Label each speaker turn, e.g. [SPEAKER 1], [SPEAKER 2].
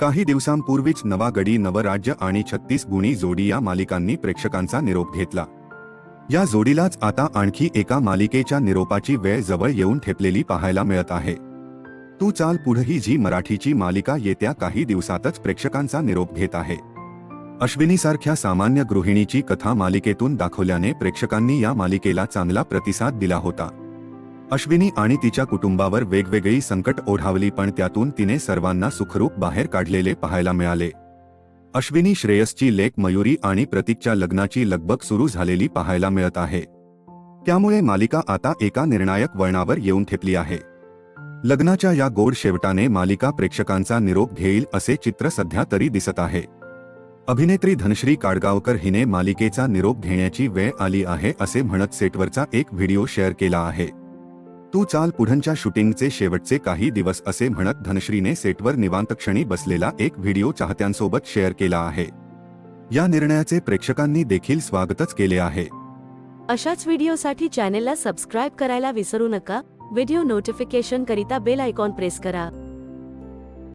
[SPEAKER 1] काही दिवसांपूर्वीच नवा गडी नवराज्य आणि छत्तीस गुणी जोडी या मालिकांनी प्रेक्षकांचा निरोप घेतला. या जोडीलाच आता आणखी एका मालिकेच्या निरोपाची वेळ जवळ येऊन ठेपलेली पाहायला मिळत आहे. तू चाल पुढही जी मराठीची मालिका येत्या काही दिवसातच प्रेक्षकांचा निरोप घेत आहे. अश्विनीसारख्या सामान्य गृहिणीची कथा मालिकेतून दाखवल्याने प्रेक्षकांनी या मालिकेला चांगला प्रतिसाद दिला होता. अश्विनी आणि तिच्या कुटुंबावर वेगवेगळी संकट ओढावली पण त्यातून तिने सर्वांना सुखरूप बाहेर काढलेले पाहायला मिळाले. अश्विनी श्रेयसची लेख मयुरी आणि प्रतीकच्या लग्नाची लगबग सुरू झालेली पाहायला मिळत आहे. त्यामुळे मालिका आता एका निर्णायक वळणावर येऊन ठेपली आहे. लग्नाच्या या गोड शेवटाने मालिका प्रेक्षकांचा निरोप घेईल असे चित्र सध्या तरी दिसत आहे. अभिनेत्री धनश्री काडगावकर हिने मालिकेचा निरोप घेण्याची वेळ आली आहे असे म्हणत सेटवरचा एक व्हिडिओ शेअर केला आहे. तू चाल पुढंच्या शूटिंगचे शेवटचे काही दिवस असे म्हणत धनश्रीने सेटवर निवांत क्षणी बसलेला एक व्हिडिओ चाहत्यांसोबत शेअर केला आहे. या निर्णयाचे प्रेक्षकांनी देखील स्वागतच केले आहे.
[SPEAKER 2] अशाच व्हिडिओसाठी चॅनेलला सबस्क्राईब करायला विसरू नका. व्हिडिओ नोटिफिकेशन करिता बेल आयकॉन प्रेस करा.